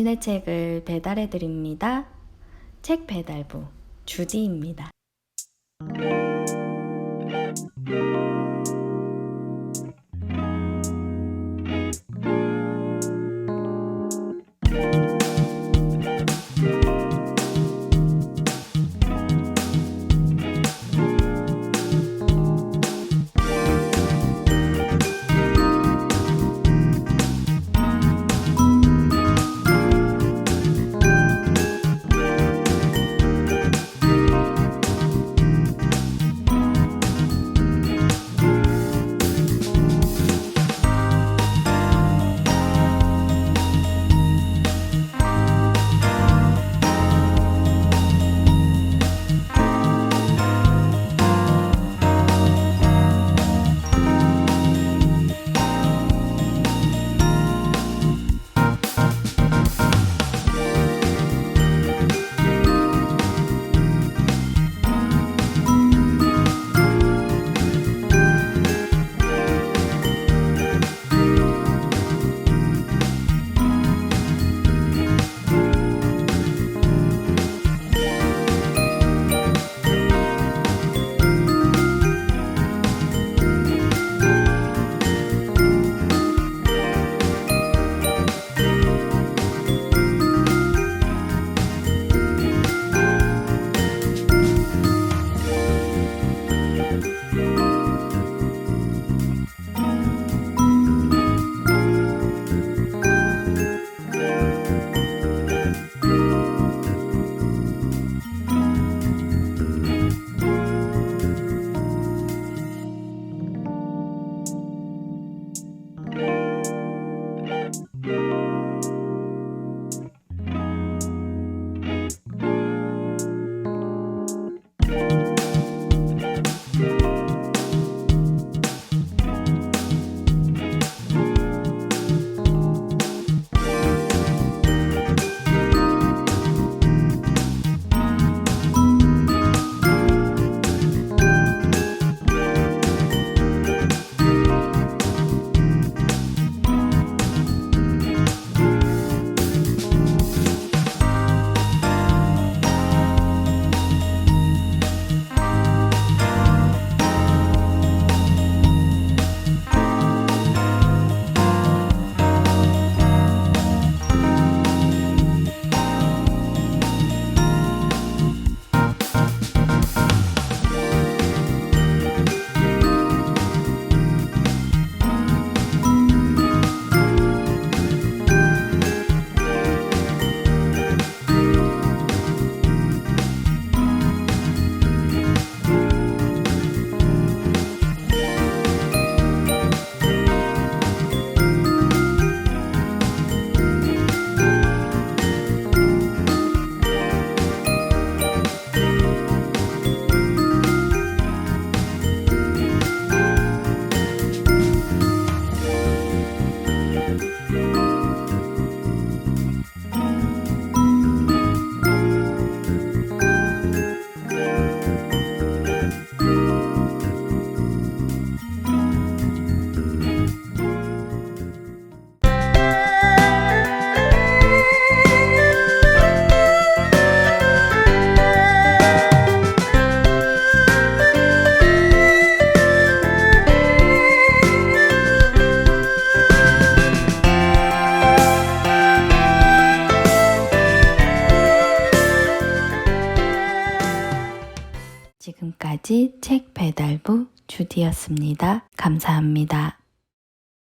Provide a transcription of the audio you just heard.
신의 책을 배달해 드립니다. 책 배달부 주디입니다. 지금까지 책 배달부 주디였습니다. 감사합니다.